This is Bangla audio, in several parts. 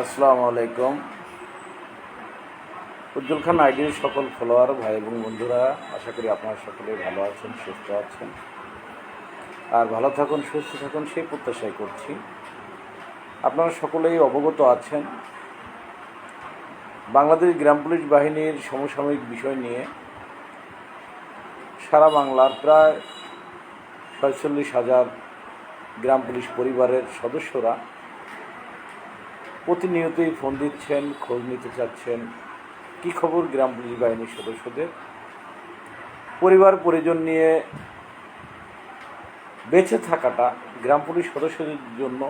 আসসালামু আলাইকুম। উজ্জ্বল খান আইডির সকল ফলোয়ার, ভাই এবং বন্ধুরা, আশা করি আপনারা সকলে ভালো আছেন, সুস্থ আছেন। আর ভালো থাকুন, সুস্থ থাকুন, সেই প্রত্যাশাই করছি। আপনারা সকলেই অবগত আছেন, বাংলাদেশ গ্রাম পুলিশ বাহিনীর সমসাময়িক বিষয় নিয়ে সারা বাংলার প্রায় ছয়চল্লিশ হাজার গ্রাম পুলিশ পরিবারের সদস্যরা প্রতিনিয়তই ফোন দিচ্ছেন, খোঁজ নিতে চাচ্ছেন। কী খবর গ্রাম পুলিশ বাহিনীর সদস্যদের? পরিবার, পরিজন নিয়ে বেঁচে থাকাটা গ্রাম পুলিশ সদস্যদের জন্য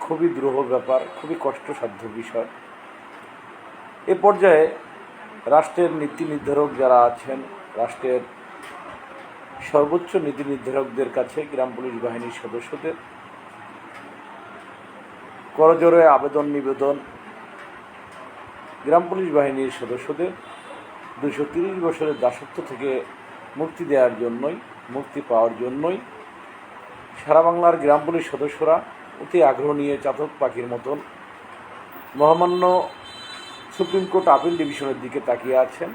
খুবই দ্রোহ ব্যাপার, খুবই কষ্টসাধ্য বিষয়। এ পর্যায়ে রাষ্ট্রের নীতি নির্ধারক যারা আছেন, রাষ্ট্রের সর্বোচ্চ নীতি নির্ধারকদের কাছে গ্রাম পুলিশ বাহিনীর সদস্যদের করজোরে আবেদন নিবেদন গ্রাম পুলিশ বাহিনীর সদস্যদের দুশো তিরিশ বছরের দাসত্ব থেকে মুক্তি দেওয়ার জন্যই, মুক্তি পাওয়ার জন্যই সারা বাংলার গ্রাম পুলিশ সদস্যরা অতি আগ্রহ নিয়ে চাতক পাখির মতন মহামান্য সুপ্রিম কোর্ট আপিল ডিভিশনের দিকে তাকিয়ে আছেন।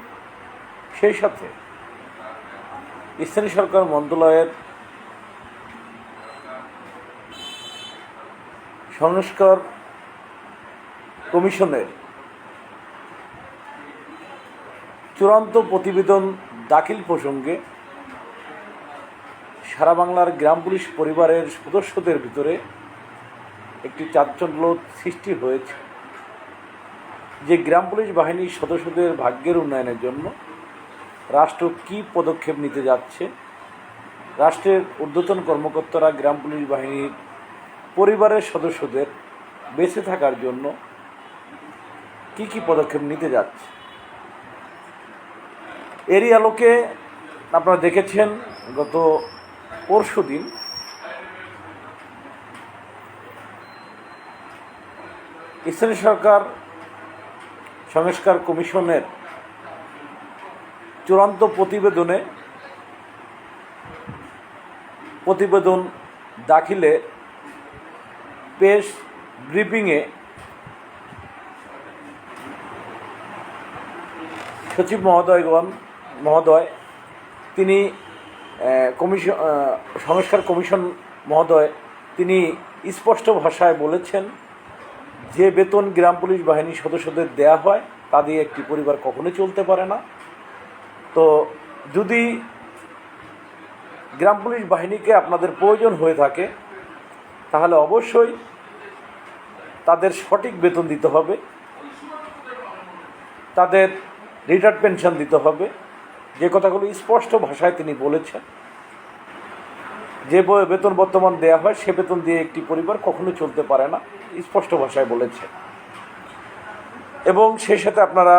সেই সাথে স্থানীয় সরকার মন্ত্রণালয়ের সংস্কার কমিশনের চূড়ান্ত প্রতিবেদন দাখিল প্রসঙ্গে সারা বাংলার গ্রাম পুলিশ পরিবারের সদস্যদের ভিতরে একটি চাঞ্চল্য সৃষ্টি হয়েছে যে গ্রাম পুলিশ বাহিনীর সদস্যদের ভাগ্যের উন্নয়নের জন্য রাষ্ট্র কী পদক্ষেপ নিতে যাচ্ছে? রাষ্ট্রের ঊর্ধ্বতন কর্মকর্তারা গ্রাম পুলিশ বাহিনীর পরিবারের সদস্যদের বেঁচে থাকার জন্য কি কি পদক্ষেপ নিতে যাচ্ছে? এরই আলোকে আপনারা দেখেছেন গত পরশু দিন স্থানীয় সরকার সংস্কার কমিশনের চূড়ান্ত প্রতিবেদনে প্রতিবেদন দাখিলে প্রেস ব্রিফিংয়ে সচিব মহোদয়গণ মহোদয়, তিনি কমিশন সংস্কার কমিশন মহোদয়, তিনি স্পষ্ট ভাষায় বলেছেন যে বেতন গ্রাম পুলিশ বাহিনীর সদস্যদের দেয়া হয়, তা দিয়ে একটি পরিবার কখনোই চলতে পারে না। তো যদি গ্রাম পুলিশ বাহিনীকে আপনাদের প্রয়োজন হয়ে থাকে তাহলে অবশ্যই তাদের সঠিক বেতন দিতে হবে। তাদের রিটায়ার্ড পেনশন দিতে হবে। যে কথাগুলো স্পষ্ট ভাষায় তিনি বলেছেন, যে বেতন বর্তমান দেয়া হয়, সে বেতন দিয়ে একটি পরিবার কখনো চলতে পারে না, স্পষ্ট ভাষায় বলেছেন। এবং সেই সাথে আপনারা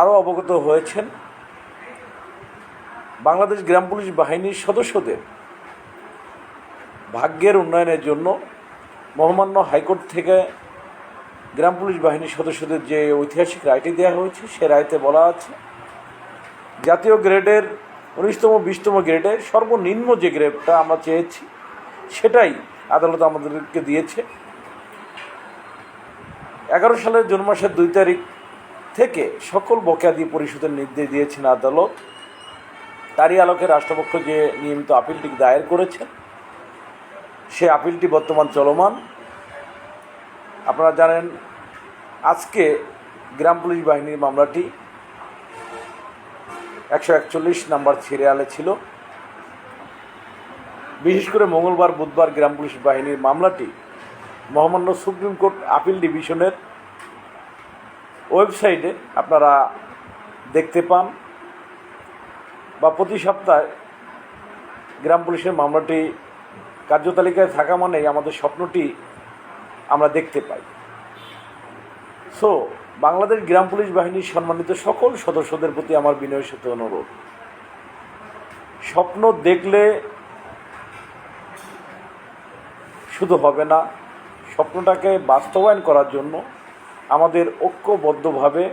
আরও অবগত হয়েছেন, বাংলাদেশ গ্রাম পুলিশ বাহিনীর সদস্যদের ভাগ্যের উন্নয়নের জন্য মহামান্য হাইকোর্ট থেকে গ্রাম পুলিশ বাহিনীর সদস্যদের যে ঐতিহাসিক রায়টি দেওয়া হয়েছে, সে রায়তে বলা আছে, জাতীয় গ্রেডের উনিশতম, বিশতম গ্রেডের সর্বনিম্ন যে গ্রেডটা আমরা চেয়েছি, সেটাই আদালত আমাদেরকে দিয়েছে। এগারো সালের জুন মাসের দুই তারিখ থেকে সকল বকেয়া দিয়ে পরিশোধের নির্দেশ দিয়েছেন আদালত। তারই আলোকে রাষ্ট্রপক্ষ যে নিয়মিত আপিলটি দায়ের করেছেন সে আপিলটি বর্তমান চলমান। আপনারা জানেন, আজকে গ্রাম পুলিশ বাহিনীর মামলাটি একশো একচল্লিশ নাম্বার সিরিয়ালে ছিল। বিশেষ করে মঙ্গলবার, বুধবার গ্রাম পুলিশ বাহিনীর মামলাটি মহামান্য সুপ্রিম কোর্ট আপিল ডিভিশনের ওয়েবসাইটে আপনারা দেখতে পান বা প্রতি সপ্তাহে গ্রাম পুলিশের মামলাটি কার্যতালিকায় থাকা মানেই আমাদের স্বপ্নটি আমরা দেখতে পাই। সো বাংলাদেশ গ্রাম পুলিশ বাহিনীর সম্মানিত সকল সদস্যদের প্রতি আমার বিনয়ের সাথে অনুরোধ। স্বপ্ন দেখলে শুধু হবে না, স্বপ্নটাকে বাস্তবায়ন করার জন্য আমাদের ঐক্যবদ্ধভাবে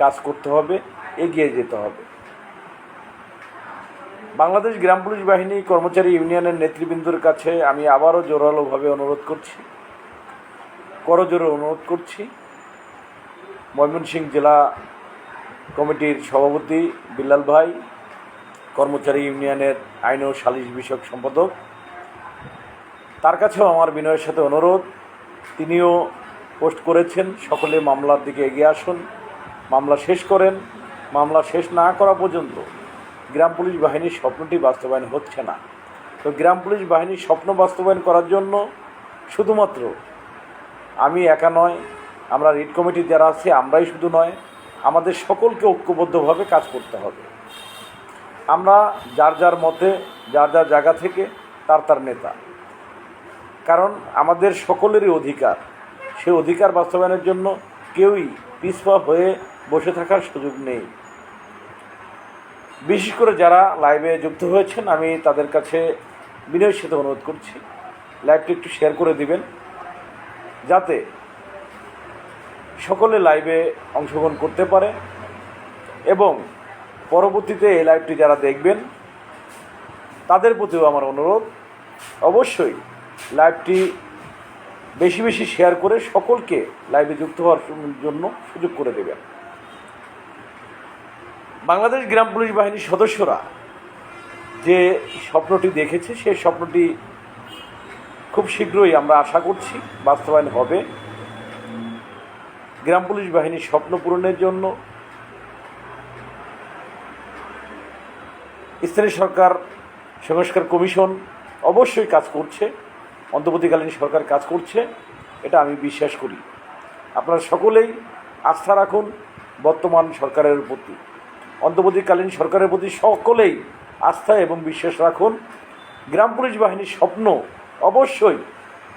কাজ করতে হবে, এগিয়ে যেতে হবে। বাংলাদেশ গ্রাম পুলিশ বাহিনী কর্মচারী ইউনিয়নের নেতৃবৃন্দর কাছে আমি আবারও জোরালোভাবে অনুরোধ করছি। করজোরে অনুরোধ করছি। ময়মনসিংহ জেলা কমিটির সভাপতি বিল্লাল ভাই, কর্মচারী ইউনিয়নের আইন ও সালিশ বিষয়ক সম্পাদক, তার কাছেও আমার বিনয়ের সাথে অনুরোধ। তিনিও পোস্ট করেছেন, সকলে মামলার দিকে এগিয়ে আসুন। মামলা শেষ করেন, মামলা শেষ না করা পর্যন্ত গ্রাম পুলিশ বাহিনীর স্বপ্নটি বাস্তবায়ন হচ্ছে না। তো গ্রাম পুলিশ বাহিনীর স্বপ্ন বাস্তবায়ন করার জন্য শুধুমাত্র আমি একা নয়, আমরা রিড কমিটি যারা আছে, আমরাই শুধু নয়, আমাদের সকলকে ঐক্যবদ্ধভাবে কাজ করতে হবে। আমরা যার যার মতে, যার যার জায়গা থেকে তার তার নেতা। কারণ আমাদের সকলেরই অধিকার। সেই অধিকার বাস্তবায়নের জন্য কেউই পিছপা হয়ে বসে থাকার সুযোগ নেই। বিশেষ করে যারা লাইভে যুক্ত হয়েছেন, আমি তাদের কাছে বিনয়ের সাথে অনুরোধ করছি। লাইভটি একটু শেয়ার করে দিবেন, যাতে সকলে লাইভে অংশগ্রহণ করতে পারে এবং পরবর্তীতে এই লাইভটি যারা দেখবেন, তাদের প্রতিও আমার অনুরোধ। অবশ্যই লাইভটি বেশি বেশি শেয়ার করে সকলকে লাইভে যুক্ত হওয়ার জন্য সুযোগ করে দেবেন। বাংলাদেশ গ্রাম পুলিশ বাহিনীর সদস্যরা যে স্বপ্নটি দেখেছে, সেই স্বপ্নটি খুব শীঘ্রই আমরা আশা করছি বাস্তবায়ন হবে। গ্রাম পুলিশ বাহিনীর স্বপ্ন পূরণের জন্য স্থানীয় সরকার, সংস্কার কমিশন অবশ্যই কাজ করছে, অন্তর্বর্তীকালীন সরকার কাজ করছে, এটা আমি বিশ্বাস করি। আপনারা সকলেই আস্থা রাখুন বর্তমান সরকারের প্রতি। অন্তর্বর্তীকালীন সরকারের প্রতি সকলেই আস্থা এবং বিশ্বাস রাখুন। গ্রাম পুলিশ বাহিনীর স্বপ্ন অবশ্যই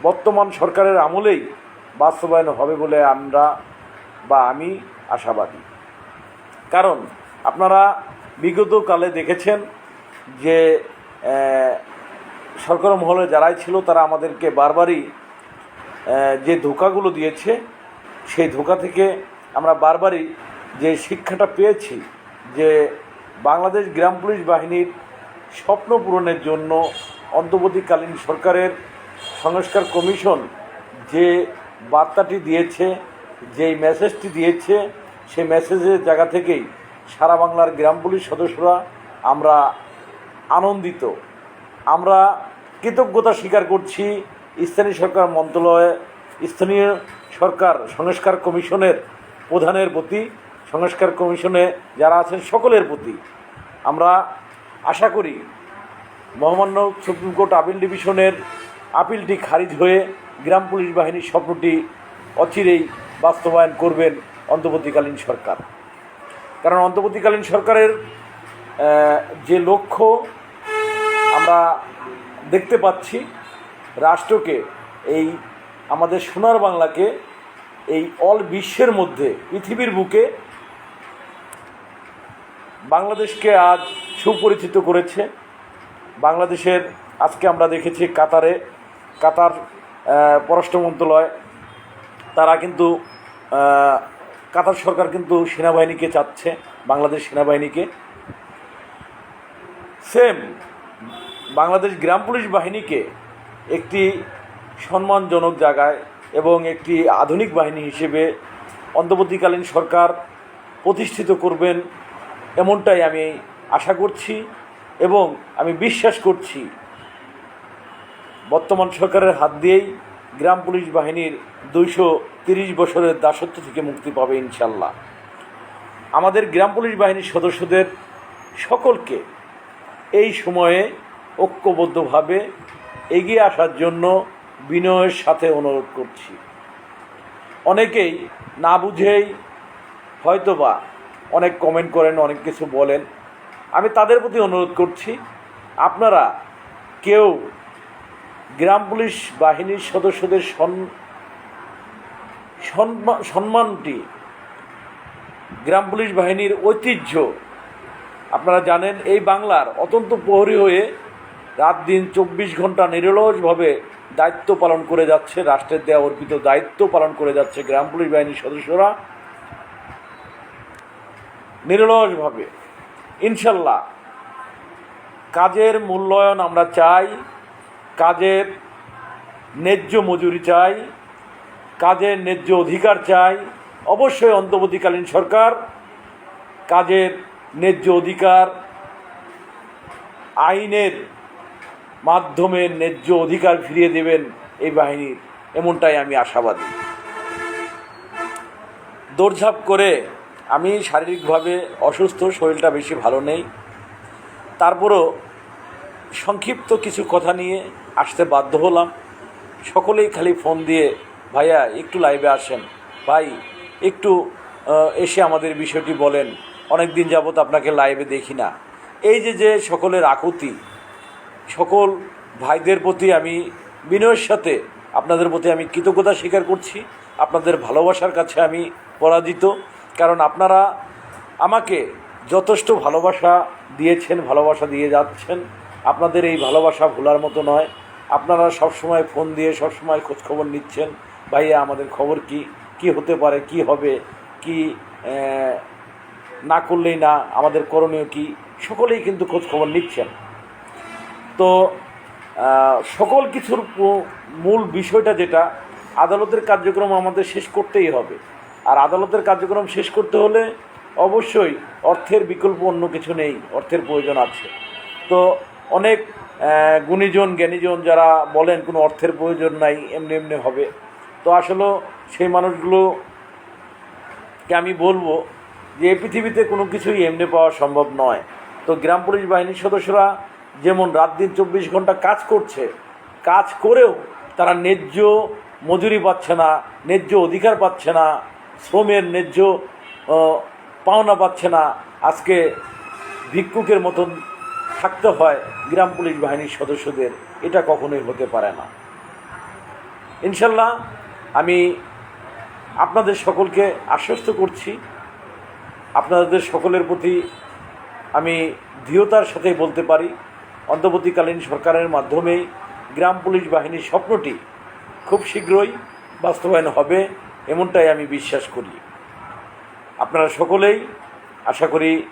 বর্তমান সরকারের আমলেই বাস্তবায়ন হবে বলে আমরা বা আমি আশাবাদী। কারণ আপনারা বিগত কালে দেখেছেন যে সরকার মহলে যারাই ছিল তারা আমাদেরকে বারবারই যে ধোকাগুলো দিয়েছে, সেই ধোকা থেকে আমরা বারবারই যে শিক্ষাটা পেয়েছি যে বাংলাদেশ গ্রাম পুলিশ বাহিনীর স্বপ্ন পূরণের জন্য অন্তর্বর্তীকালীন সরকারের সংস্কার কমিশন যে বার্তাটি দিয়েছে, যেই মেসেজটি দিয়েছে, সেই মেসেজের জায়গা থেকেই সারা বাংলার গ্রাম পুলিশ সদস্যরা আমরা আনন্দিত। আমরা কৃতজ্ঞতা স্বীকার করছি স্থানীয় সরকার মন্ত্রণালয়ে, স্থানীয় সরকার সংস্কার কমিশনের প্রধানের প্রতি। সংস্কার কমিশনে যারা আছেন সকলের প্রতি আমরা আশা করি মহামান্য সুপ্রিম কোর্ট আপিল ডিভিশনের আপিলটি খারিজ হয়ে গ্রাম পুলিশ বাহিনীর স্বপ্নটি অচিরেই বাস্তবায়ন করবেন অন্তর্বর্তীকালীন সরকার। কারণ অন্তর্বর্তীকালীন সরকারের যে লক্ষ্য আমরা দেখতে পাচ্ছি রাষ্ট্রকে, এই আমাদের সোনার বাংলাকে, এই অল বিশ্বের মধ্যে পৃথিবীর বুকে বাংলাদেশকে আজ সুপরিচিত করেছে। বাংলাদেশের আজকে আমরা দেখেছি কাতারে, কাতার পররাষ্ট্র মন্ত্রণালয়। তারা কিন্তু কাতার সরকার কিন্তু সেনাবাহিনীকে চাচ্ছে, বাংলাদেশ সেনাবাহিনীকে। সেম, বাংলাদেশ গ্রাম পুলিশ বাহিনীকে একটি সম্মানজনক জায়গায় এবং একটি আধুনিক বাহিনী হিসেবে অন্তর্বর্তীকালীন সরকার প্রতিষ্ঠিত করবেন এমনটাই আমি আশা করছি এবং আমি বিশ্বাস করছি। বর্তমান সরকারের হাত দিয়েই গ্রাম পুলিশ বাহিনীর দুইশো তিরিশ বছরের দাসত্ব থেকে মুক্তি পাবে ইনশাল্লাহ। আমাদের গ্রাম পুলিশ বাহিনীর সদস্যদের সকলকে এই সময়ে ঐক্যবদ্ধভাবে এগিয়ে আসার জন্য বিনয়ের সাথে অনুরোধ করছি। অনেকেই না বুঝেই হয়তোবা অনেক কমেন্ট করেন, অনেক কিছু বলেন। আমি তাদের প্রতি অনুরোধ করছি, আপনারা কেউ গ্রাম পুলিশ বাহিনীর সদস্যদের সম্মানটি গ্রাম পুলিশ বাহিনীর ঐতিহ্য, আপনারা জানেন, এই বাংলার অত্যন্ত প্রহরী হয়ে রাত দিন চব্বিশ ঘণ্টা নিরলসভাবে দায়িত্ব পালন করে যাচ্ছে, রাষ্ট্রের দেওয়া অর্পিত দায়িত্ব পালন করে যাচ্ছে গ্রাম পুলিশ বাহিনীর সদস্যরা। নিরলসভাবে। ইনশাল্লাহ, কাজের মূল্যায়ন আমরা চাই, কাজের ন্যায্য মজুরি চাই, কাজের ন্যায্য অধিকার চাই। অবশ্যই অন্তর্বর্তীকালীন সরকার কাজের ন্যায্য অধিকার, আইনের মাধ্যমে ন্যায্য অধিকার ফিরিয়ে দেবেন এই বাহিনীর এমনটাই আমি আশাবাদী। দৌড়ঝাঁপ করে আমি শারীরিকভাবে অসুস্থ, শরীরটা বেশি ভালো নেই। তারপরও সংক্ষিপ্ত কিছু কথা নিয়ে আসতে বাধ্য হলাম। সকলেই খালি ফোন দিয়ে, ভাইয়া, একটু লাইভে আসেন। ভাই, একটু এসে আমাদের বিষয়টি বলেন। অনেক দিন যাবত আপনাকে লাইভে দেখি না। এই যে যে সকলের আকুতি, সকল ভাইদের প্রতি আমি বিনয়ের সাথে, আপনাদের প্রতি আমি কৃতজ্ঞতা স্বীকার করছি। আপনাদের ভালোবাসার কাছে আমি পরাজিত। কারণ আপনারা আমাকে যথেষ্ট ভালোবাসা দিয়েছেন, ভালোবাসা দিয়ে যাচ্ছেন। আপনাদের এই ভালোবাসা ভোলার মতো নয়। আপনারা সবসময় ফোন দিয়ে সবসময় খোঁজখবর নিচ্ছেন, ভাইয়া, আমাদের খবর কি? কি হতে পারে? কি হবে? কি না করলেই না? আমাদের করণীয় কি? সকলেই কিন্তু খোঁজখবর নিচ্ছেন। তো সকল কিছুর মূল বিষয়টা যেটা, আদালতের কার্যক্রম আমাদের শেষ করতেই হবে। আর আদালতের কার্যক্রম শেষ করতে হলে অবশ্যই অর্থের বিকল্প অন্য কিছু নেই, অর্থের প্রয়োজন আছে। তো অনেক গুণীজন, জ্ঞানীজন যারা বলেন কোনো অর্থের প্রয়োজন নাই, এমনি এমনি হবে। তো আসলে সেই মানুষগুলোকে আমি বলব যে এই পৃথিবীতে কোনো কিছুই এমনি পাওয়া সম্ভব নয়। তো গ্রাম পুলিশ বাহিনীর সদস্যরা যেমন রাত দিন চব্বিশ ঘণ্টা কাজ করছে, কাজ করেও তারা ন্যায্য মজুরি পাচ্ছে না, ন্যায্য অধিকার পাচ্ছে না শ্রমের ন্যায্য পাওনা পাচ্ছে না। আজকে ভিক্ষুকের মতন থাকতে হয় গ্রাম পুলিশ বাহিনীর সদস্যদের। এটা কখনোই হতে পারে না। ইনশাল্লাহ আমি আপনাদের সকলকে আশ্বস্ত করছি। আপনাদের সকলের প্রতি আমি দৃঢ়তার সাথে বলতে পারি, অন্তর্বর্তীকালীন সরকারের মাধ্যমেই গ্রাম পুলিশ বাহিনীর স্বপ্নটি খুব শীঘ্রই বাস্তবায়ন হবে। এমনটাই আমি বিশ্বাস করি। আপনারা সকলেই আশা করি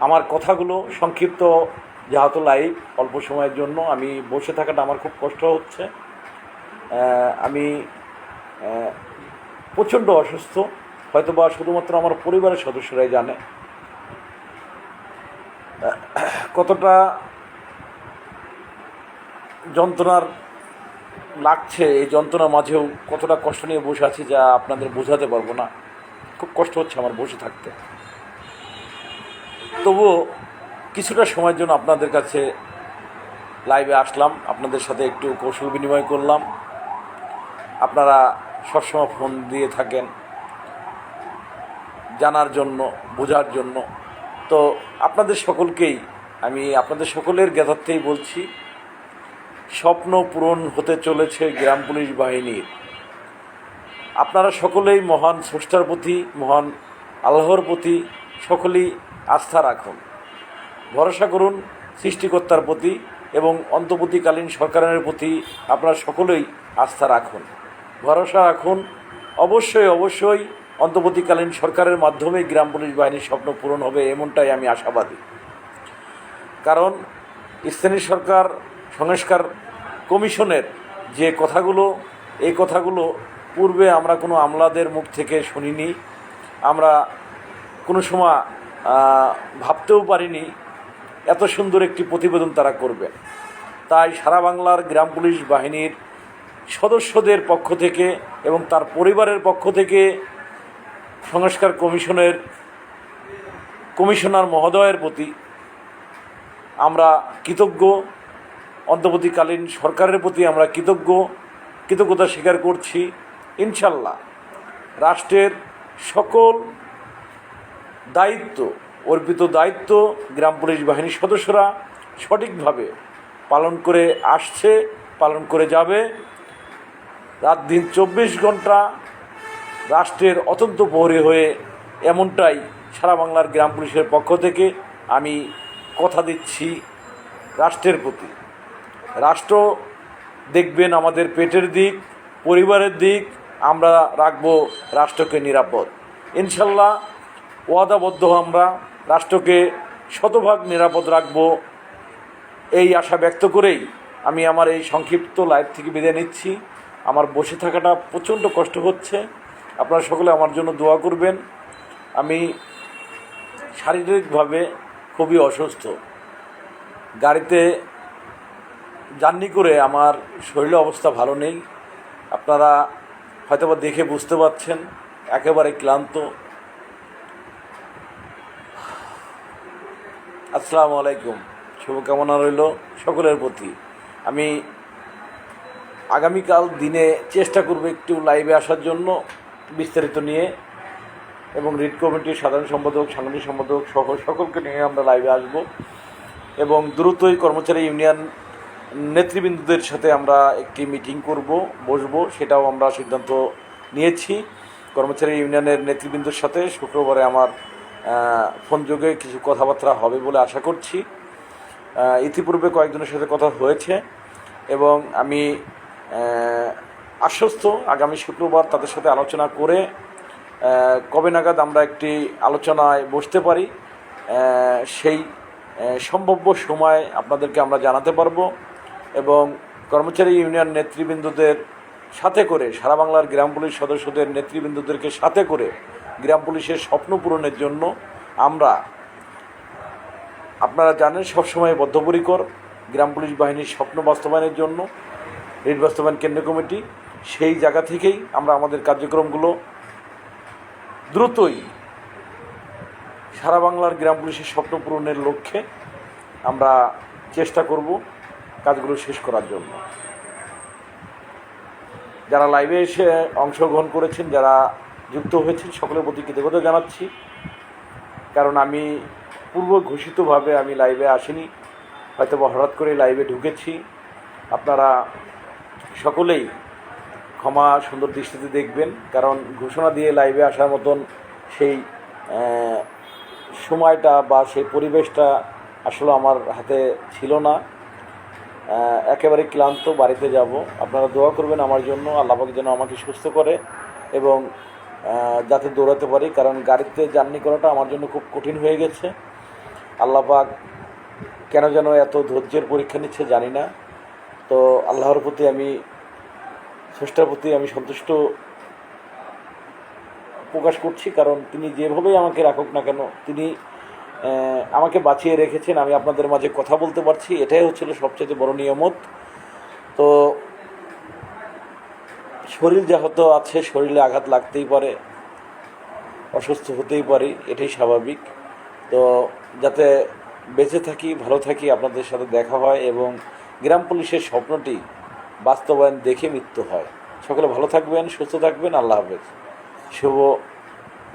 আমার কথাগুলো সংক্ষিপ্ত যেহেতু লাইভ, অল্প সময়ের জন্য আমি বসে থাকাটা আমার খুব কষ্ট হচ্ছে। আমি প্রচণ্ড অসুস্থ। হয়তো বা শুধুমাত্র আমার পরিবারের সদস্যরাই জানে। কতটা যন্ত্রণার লাগছে এই যন্ত্রণার মাঝেও কতটা কষ্ট নিয়ে বসে আছি যা আপনাদের বোঝাতে পারব না। খুব কষ্ট হচ্ছে আমার বসে থাকতে। তবুও কিছুটা সময়ের জন্য আপনাদের কাছে লাইভে আসলাম। আপনাদের সাথে একটু কৌশল বিনিময় করলাম। আপনারা সবসময় ফোন দিয়ে থাকেন জানার জন্য, বোঝার জন্য। তো আপনাদের সকলকেই, আমি আপনাদের সকলের জ্ঞাতার্থেই বলছি স্বপ্ন পূরণ হতে চলেছে গ্রাম পুলিশ বাহিনীর। আপনারা সকলেই মহান স্রষ্টার প্রতি, মহান আল্লাহর প্রতি সকলেই আস্থা রাখুন। ভরসা করুন সৃষ্টিকর্তার প্রতি এবং অন্তর্বর্তীকালীন সরকারের প্রতি আপনারা সকলেই আস্থা রাখুন। ভরসা রাখুন। অবশ্যই অবশ্যই অন্তর্বর্তীকালীন সরকারের মাধ্যমে গ্রাম পুলিশ বাহিনীর স্বপ্ন পূরণ হবে এমনটাই আমি আশাবাদী। কারণ স্থানীয় সরকার সংস্কার কমিশনের যে কথাগুলো, এই কথাগুলো পূর্বে আমরা কোনো আমলাদের মুখ থেকে শুনিনি। আমরা কোনো সময় ভাবতেও পারিনি এত সুন্দর একটি প্রতিবেদন তারা করবে। তাই সারা বাংলার গ্রাম পুলিশ বাহিনীর সদস্যদের পক্ষ থেকে এবং তার পরিবারের পক্ষ থেকে সংস্কার কমিশনের কমিশনার মহোদয়ের প্রতি আমরা কৃতজ্ঞ। অন্তর্বর্তীকালীন সরকারের প্রতি আমরা কৃতজ্ঞ, কৃতজ্ঞতা স্বীকার করছি। ইনশাল্লাহ রাষ্ট্রের সকল দায়িত্ব, অর্পিত দায়িত্ব গ্রাম পুলিশ বাহিনীর সদস্যরা সঠিকভাবে পালন করে আসছে, পালন করে যাবে। রাত দিন চব্বিশ ঘণ্টা রাষ্ট্রের অত্যন্ত প্রহরী হয়ে এমনটাই সারা বাংলার গ্রাম পুলিশের পক্ষ থেকে আমি কথা দিচ্ছি রাষ্ট্রের প্রতি। রাষ্ট্র দেখবেন আমাদের পেটের দিক, পরিবারের দিক, আমরা রাখব রাষ্ট্রকে নিরাপদ। ইনশাল্লাহ ওয়াদাবদ্ধ আমরা, রাষ্ট্রকে শতভাগ নিরাপদ রাখব এই আশা ব্যক্ত করেই আমি আমার এই সংক্ষিপ্ত লাইভ থেকে বিদায় নিচ্ছি। আমার বসে থাকাটা প্রচণ্ড কষ্ট হচ্ছে। আপনারা সকলে আমার জন্য দোয়া করবেন। আমি শারীরিকভাবে খুবই অসুস্থ। গাড়িতে জার্নি করে আমার শরীর অবস্থা ভালো নেই। আপনারা হয়তোবা দেখে বুঝতে পারছেন, একেবারে ক্লান্ত। আসসালামু আলাইকুম, শুভকামনা রইল সকলের প্রতি। আমি আগামীকাল দিনে চেষ্টা করব একটু লাইভে আসার জন্য বিস্তারিত নিয়ে এবং রিড কমিটির সাধারণ সম্পাদক, সাংগঠনিক সম্পাদক সহ সকলকে নিয়ে আমরা লাইভে আসব এবং দ্রুতই কর্মচারী ইউনিয়ন নেতৃবৃন্দদের সাথে আমরা একটি মিটিং করব, বসবো, সেটাও আমরা সিদ্ধান্ত নিয়েছি। কর্মচারী ইউনিয়নের নেতৃবৃন্দের সাথে শুক্রবারে আমার ফোন যোগে কিছু কথাবার্তা হবে বলে আশা করছি। ইতিপূর্বে কয়েকজনের সাথে কথা হয়েছে এবং আমি আশ্বস্ত আগামী শুক্রবার তাদের সাথে আলোচনা করে কবে নাগাদ আমরা একটি আলোচনায় বসতে পারি সেই সম্ভাব্য সময় আপনাদেরকে আমরা জানাতে পারব। এবং কর্মচারী ইউনিয়ন নেতৃবৃন্দদের সাথে করে, সারা বাংলার গ্রাম পুলিশ সদস্যদের নেতৃবৃন্দদেরকে সাথে করে গ্রাম পুলিশের স্বপ্ন পূরণের জন্য আমরা, আপনারা জানেন সবসময় বদ্ধপরিকর গ্রাম পুলিশ বাহিনীর স্বপ্ন বাস্তবায়নের জন্য রিট বাস্তবায়ন কেন্দ্র কমিটি, সেই জায়গা থেকেই আমরা আমাদের কার্যক্রমগুলো দ্রুতই সারা বাংলার গ্রাম পুলিশের স্বপ্ন পূরণের লক্ষ্যে আমরা চেষ্টা করব। কাজগুলো শেষ করার জন্য। যারা লাইভে এসে অংশগ্রহণ করেছেন, যারা যুক্ত হয়েছেন, সকলের প্রতি কৃতজ্ঞতা জানাচ্ছি। কারণ আমি পূর্ব ঘোষিতভাবে আমি লাইভে আসিনি হয়তো হঠাৎ করে লাইভে ঢুকেছি। আপনারা সকলেই ক্ষমা সুন্দর দৃষ্টিতে দেখবেন, কারণ ঘোষণা দিয়ে লাইভে আসার মতন সেই সময়টা বা সেই পরিবেশটা আসলে আমার হাতে ছিল না। একেবারে ক্লান্ত বাড়িতে যাব। আপনারা দোয়া করবেন আমার জন্য আল্লাপাক যেন আমাকে সুস্থ করে এবং যাতে দৌড়াতে পারি, কারণ গাড়িতে জার্নি করাটা আমার জন্য খুব কঠিন হয়ে গেছে। আল্লাপাক কেন যেন এত ধৈর্যের পরীক্ষা নিচ্ছে জানি না। তো আল্লাহর প্রতি আমি, স্রষ্টার প্রতি আমি সন্তুষ্ট প্রকাশ করছি, কারণ তিনি যেভাবেই আমাকে রাখুক না কেন, তিনি আমাকে বাঁচিয়ে রেখেছেন, আমি আপনাদের মাঝে কথা বলতে পারছি, এটাই হচ্ছিল সবচেয়ে বড় নিয়ামত। তো শরীর যেহেতু আছে, শরীরে আঘাত লাগতেই পারে, অসুস্থ হতেই পারি, এটাই স্বাভাবিক। তো যাতে বেঁচে থাকি, ভালো থাকি, আপনাদের সাথে দেখা হয় এবং গ্রাম পুলিশের স্বপ্নটি বাস্তবায়ন দেখে মৃত্যু হয়। সকলে ভালো থাকবেন, সুস্থ থাকবেন, আল্লাহ হাফেজ। শুভ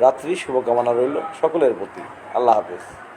রাত্রি, শুভকামনা রইল সকলের প্রতি। আল্লাহ হাফেজ